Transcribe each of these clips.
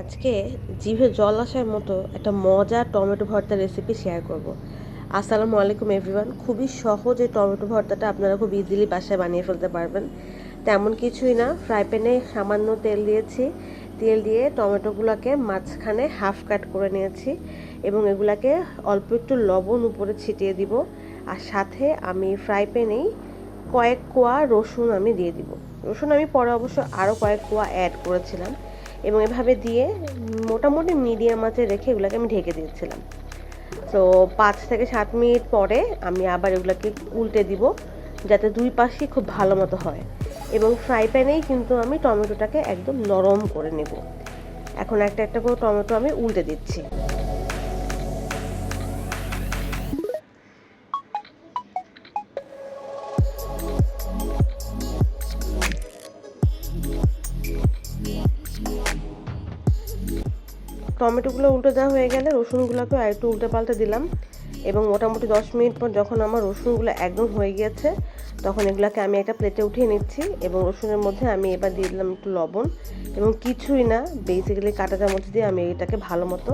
আজকে জিভে জল আসার মতো একটা মজার টমেটো ভর্তার রেসিপি শেয়ার করব। আসসালামু আলাইকুম এভরিওয়ান খুবই সহজ এই টমেটো ভর্তাটা আপনারা খুব ইজিলি বাসায় বানিয়ে ফেলতে পারবেন। তেমন কিছুই না ফ্রাই প্যানে সামান্য তেল দিয়েছি। তেল দিয়ে টমেটোগুলোকে মাঝখানে হাফ কাট করে নিয়েছি এবং এগুলাকে অল্প একটু লবণ উপরে ছিটিয়ে দিব। আর সাথে আমি ফ্রাই প্যানেই কয়েক কোয়া রসুন আমি দিয়ে দিব। রসুন আমি পরে অবশ্য আরও কয়েক কোয়া অ্যাড করেছিলাম। এবং এভাবে দিয়ে মোটামুটি মিডিয়াম আঁচে রেখে এগুলোকে আমি ঢেকে দিয়েছিলাম। তো পাঁচ থেকে সাত মিনিট পরে আমি আবার এগুলোকে উল্টে দিব, যাতে দুই পাশেই খুব ভালো মতো হয়। এবং ফ্রাই প্যানেই কিন্তু আমি টমেটোটাকে একদম নরম করে নেব। এখন একটা একটা করে টমেটো আমি উল্টে দিচ্ছি। টমেটোগুলো উল্টে দেওয়া হয়ে গেলে রসুনগুলোকেও একটু উল্টে পাল্টে দিলাম। এবং মোটামুটি দশ মিনিট পর যখন আমার রসুনগুলো একদম হয়ে গিয়েছে, তখন এগুলোকে আমি একটা প্লেটে উঠিয়ে নিচ্ছি এবং রসুনের মধ্যে আমি এবার দিয়ে দিলাম একটু লবণ। এবং কিছুই না বেসিক্যালি কাঁটা চামচ দিয়ে আমি এটাকে ভালো মতো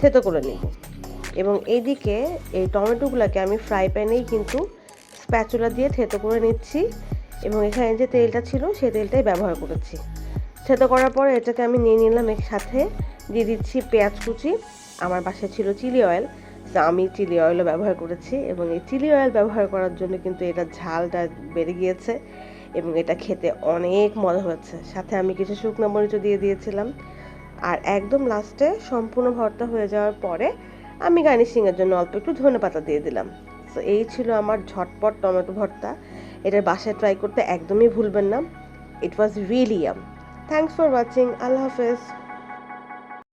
থেতো করে নিব। এবং এইদিকে এই টমেটোগুলোকে আমি ফ্রাই প্যানেই কিন্তু স্প্যাচুলা দিয়ে থেতো করে নিচ্ছি। এবং এখানে যে তেলটা ছিল সেই তেলটাই ব্যবহার করেছি। থেতো করার পরে এটাকে আমি নিয়ে নিলাম এর সাথে। দিয়ে দিচ্ছি পেঁয়াজ কুচি। আমার বাসায় ছিল চিলি অয়েল, তো আমি চিলি অয়েলও ব্যবহার করেছি এবং এই চিলি অয়েল ব্যবহার করার জন্য কিন্তু এটা ঝালটা বেড়ে গিয়েছে এবং এটা খেতে অনেক মজা হয়েছে। সাথে আমি কিছু শুকনো মরিচও দিয়ে দিয়েছিলাম। আর একদম লাস্টে সম্পূর্ণ ভর্তা হয়ে যাওয়ার পরে আমি গার্নিশিংয়ের জন্য অল্প একটু ধনে পাতা দিয়ে দিলাম। তো এই ছিল আমার ঝটপট টমেটো ভর্তা। এটার বাসায় ট্রাই করতে একদমই ভুলবেন না। It was really yum thanks for watching আল্লাহ হাফেজ।